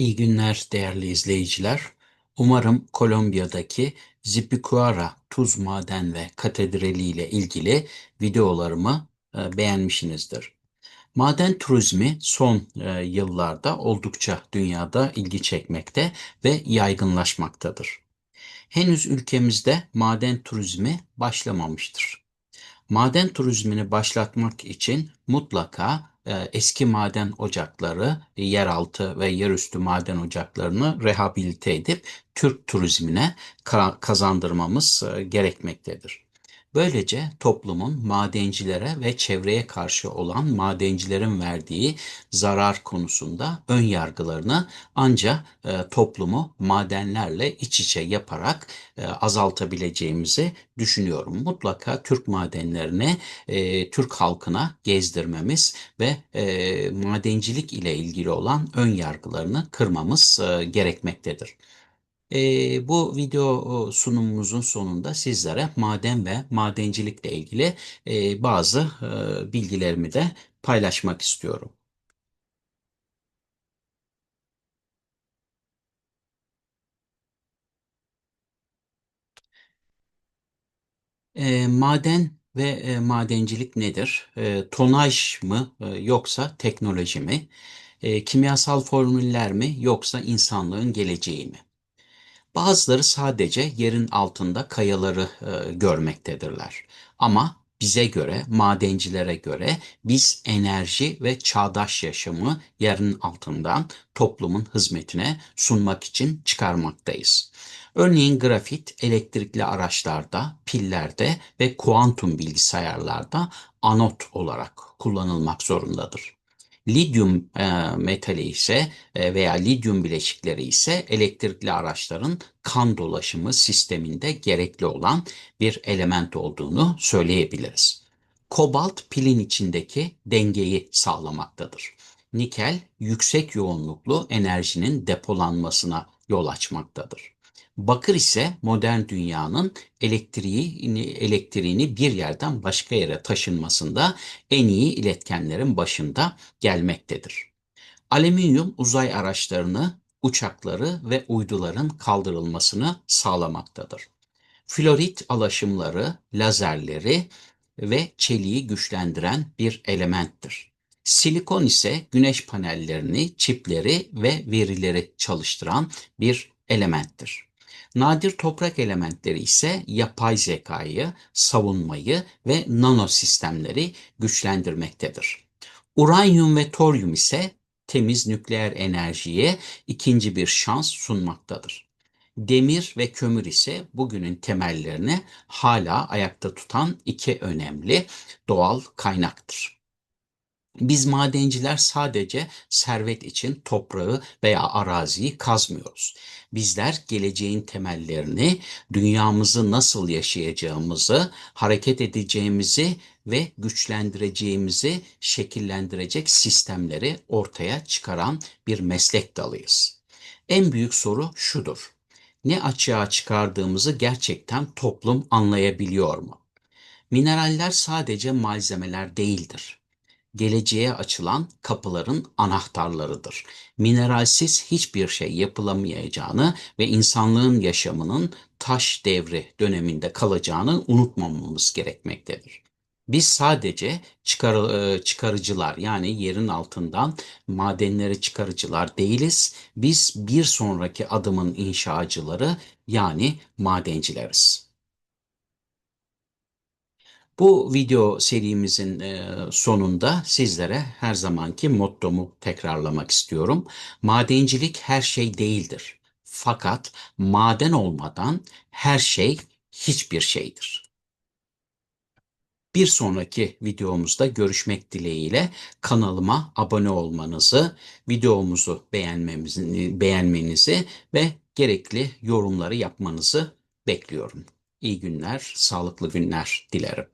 İyi günler değerli izleyiciler. Umarım Kolombiya'daki Zipicuara Tuz Maden ve Katedrali ile ilgili videolarımı e, beğenmişsinizdir. Maden turizmi son e, yıllarda oldukça dünyada ilgi çekmekte ve yaygınlaşmaktadır. Henüz ülkemizde maden turizmi başlamamıştır. Maden turizmini başlatmak için mutlaka eski maden ocakları, yeraltı ve yerüstü maden ocaklarını rehabilite edip Türk turizmine kazandırmamız e, gerekmektedir. Böylece toplumun madencilere ve çevreye karşı olan madencilerin verdiği zarar konusunda ön yargılarını ancak e, toplumu madenlerle iç içe yaparak e, azaltabileceğimizi düşünüyorum. Mutlaka Türk madenlerini e, Türk halkına gezdirmemiz ve e, madencilik ile ilgili olan ön yargılarını kırmamız e, gerekmektedir. E, bu video sunumumuzun sonunda sizlere maden ve madencilikle ilgili e, bazı e, bilgilerimi de paylaşmak istiyorum. E, maden ve e, madencilik nedir? E, tonaj mı e, yoksa teknoloji mi? E, kimyasal formüller mi yoksa insanlığın geleceği mi? Bazıları sadece yerin altında kayaları e, görmektedirler. Ama bize göre, madencilere göre biz enerji ve çağdaş yaşamı yerin altından toplumun hizmetine sunmak için çıkarmaktayız. Örneğin grafit elektrikli araçlarda, pillerde ve kuantum bilgisayarlarda anot olarak kullanılmak zorundadır. Lityum e, metali ise e, veya lityum bileşikleri ise elektrikli araçların kan dolaşımı sisteminde gerekli olan bir element olduğunu söyleyebiliriz. Kobalt pilin içindeki dengeyi sağlamaktadır. Nikel yüksek yoğunluklu enerjinin depolanmasına yol açmaktadır. Bakır ise modern dünyanın elektriği, elektriğini bir yerden başka yere taşınmasında en iyi iletkenlerin başında gelmektedir. Alüminyum uzay araçlarını, uçakları ve uyduların kaldırılmasını sağlamaktadır. Florit alaşımları, lazerleri ve çeliği güçlendiren bir elementtir. Silikon ise güneş panellerini, çipleri ve verileri çalıştıran bir elementtir. Nadir toprak elementleri ise yapay zekayı, savunmayı ve nano sistemleri güçlendirmektedir. Uranyum ve toryum ise temiz nükleer enerjiye ikinci bir şans sunmaktadır. Demir ve kömür ise bugünün temellerini hala ayakta tutan iki önemli doğal kaynaktır. Biz madenciler sadece servet için toprağı veya araziyi kazmıyoruz. Bizler geleceğin temellerini, dünyamızı nasıl yaşayacağımızı, hareket edeceğimizi ve güçlendireceğimizi şekillendirecek sistemleri ortaya çıkaran bir meslek dalıyız. En büyük soru şudur. Ne açığa çıkardığımızı gerçekten toplum anlayabiliyor mu? Mineraller sadece malzemeler değildir geleceğe açılan kapıların anahtarlarıdır. Mineralsiz hiçbir şey yapılamayacağını ve insanlığın yaşamının taş devri döneminde kalacağını unutmamamız gerekmektedir. Biz sadece çıkar, e, çıkarıcılar yani yerin altından madenleri çıkarıcılar değiliz. Biz bir sonraki adımın inşacıları yani madencileriz. Bu video serimizin e, sonunda sizlere her zamanki mottomu tekrarlamak istiyorum. Madencilik her şey değildir. Fakat maden olmadan her şey hiçbir şeydir. Bir sonraki videomuzda görüşmek dileğiyle kanalıma abone olmanızı, videomuzu beğenmemizi, beğenmenizi ve gerekli yorumları yapmanızı bekliyorum. İyi günler, sağlıklı günler dilerim.